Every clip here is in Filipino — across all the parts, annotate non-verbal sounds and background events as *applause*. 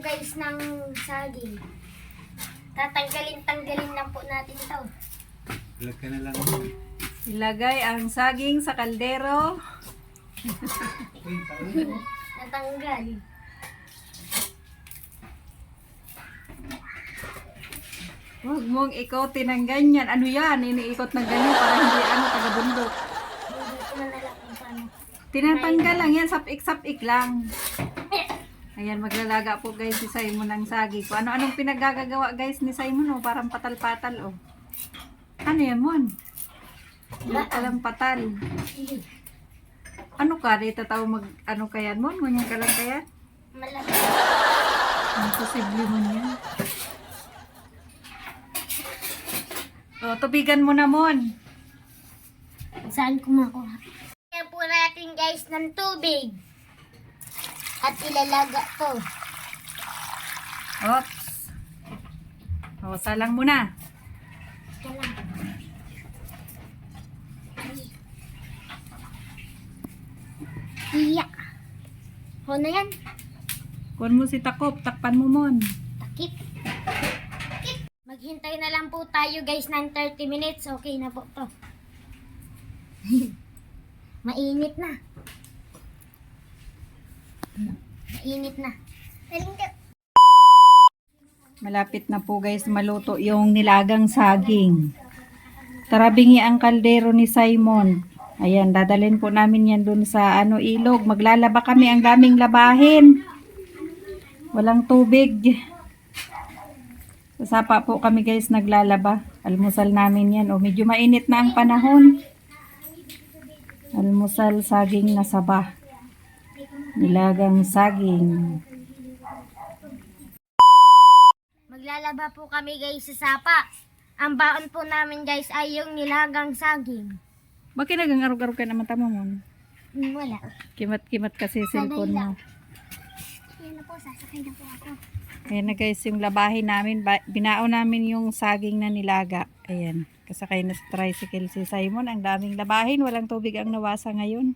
guys ng saging. Tatanggalin-tanggalin lang po natin ito. Vlog ka na lang. Ilagay ang saging sa kaldero. Natanggal. Huwag mong ikotin ng ganyan. Ano yan? Iniikot ng ganyan para hindi ano, taga-bundok. Tinatanggal lang yan. Sapik-sapik lang. Ayan, maglalaga po guys si Simon ng saging. Kung ano-anong pinagagagawa guys ni Simon, oh, parang patal-patal, oh. Ano yan, Mon? Palang patal. Ano ka? Dito tao mag, ano kaya, Mon? Ganyan ka lang kaya? Malaki. Imposible mo yan. Oh, tubigan mo na, Mon. Saan ko makuha? Kaya po natin guys ng tubig. At ilalaga to. Oops. Oh, salang mo na. Ito lang. Iya. Ho na yan. Kuhan mo si Takop, takpan mo, Mon. Takip. Takip. Maghintay na lang po tayo guys ng 30 minutes. Okay na po to. *laughs* Mainit na. Mainit na. Malapit na po guys maluto yung nilagang saging. Tara bingi ang kaldero ni Simon. Ayan, dadalhin po namin yan dun sa ano ilog. Maglalaba kami, ang daming labahin. Walang tubig. Sa sapa po kami guys naglalaba. Almusal namin yan. O medyo mainit na ang panahon. Almusal saging na saba. Nilagang saging. Maglalaba po kami guys sa sapa. Ang baon po namin guys ay yung nilagang saging. Bakit nagangarog-arog ka naman tama mo? Hmm, Wala. Kimat-kimat kasi cellphone mo. Yan na po, sasakay na po ako. Ayan na guys, yung labahin namin, binao namin yung saging na nilaga. Ayan, kasakay na sa tricycle si Simon. Ang daming labahin, walang tubig ang nawasa ngayon.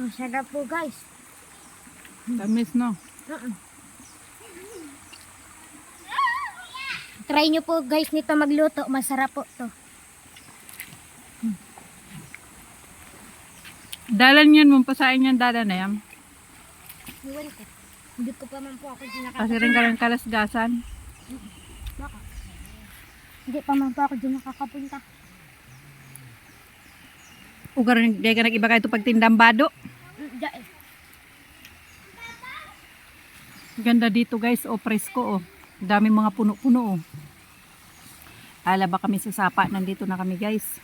Ang sarap po guys. Tamis no? Try nyo po guys nito magluto. Masarap po to. Dalan yan, mampasain yan, dalan na yan. Iwan ko. Hindi ko pa man po ako dinaka. Kasi rin ka lang kalasgasan. Baka. Hindi pa man po ako din nakakapunta. Ugar, di ka nag-iba kayo ito pag tindambado. Da- eh. Ganda dito guys, o presko oh. Dami mga puno-puno oh. Alaba kami sa sapa, nandito na kami guys.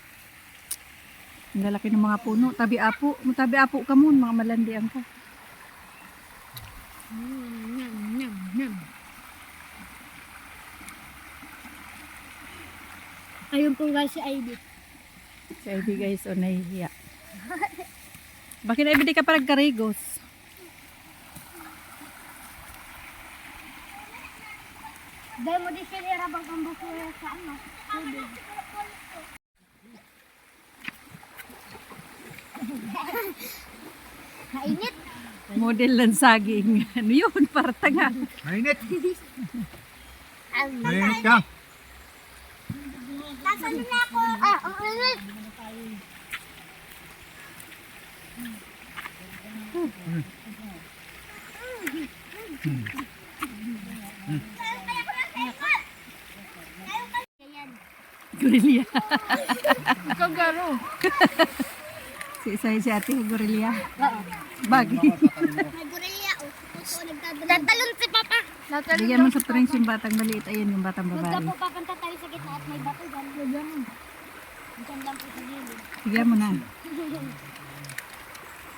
Ang lalaki ng mga puno. Tabi apo, tabi apo ka mun, mga malandian ko. Ayun po guys si Ivy. Si Ivy guys, o nahihiya. Bakit Ivy di ka pa nagkarigos? Dahil mo di sila irabang pambuko sa ano. tubig. Mainit. Model ng saging. Ano yun? Para tanga. Mainit. Mainit ka. Nasaan na ako? Ah, ang init. Gurilya. Ikaw garo. Si Isay si Ate. Oo. Bagi. Nagtatalon. Tatalon si Papa. Tatalon Bigyan mo sa prince yung batang maliit. Ayan yung batang Huwag ka babae. po papunta tayo sa gitna at may bato dyan. Huwag mo. Diyan lang po sa gilid. Bigyan mo na. *laughs*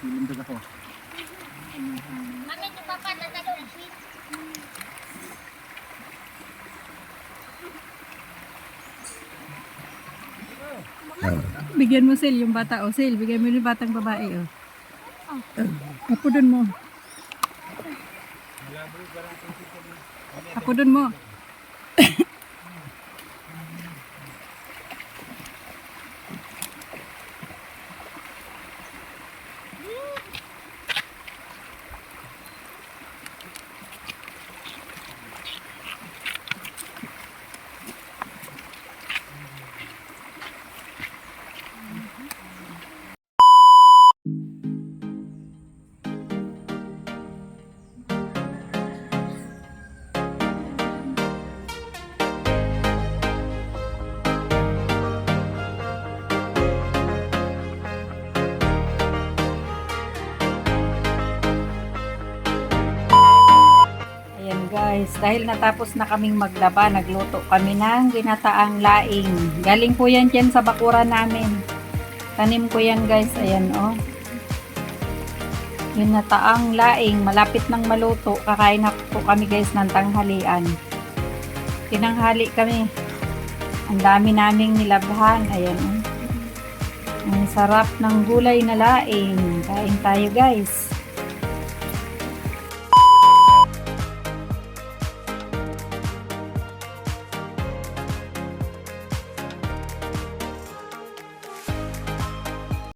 Nilindag ako. Mami, si Papa, tatalon. Bigyan mo Sil yung bata. O Sil, bigyan mo yung batang babae. O. Apo dun mo. Apo dun mo. *coughs* *coughs* *coughs* Ayan guys, dahil natapos na kaming maglaba, nagluto kami ng ginataang laing. Galing po yan dyan sa bakura namin. Tanim ko yan guys, ayan oh. Ginataang laing, malapit ng maluto. Kakain na po kami guys ng tanghalian. Tinanghali kami. Ang dami naming nilabhan, ayan oh. Ang sarap ng gulay na laing. Kain tayo guys.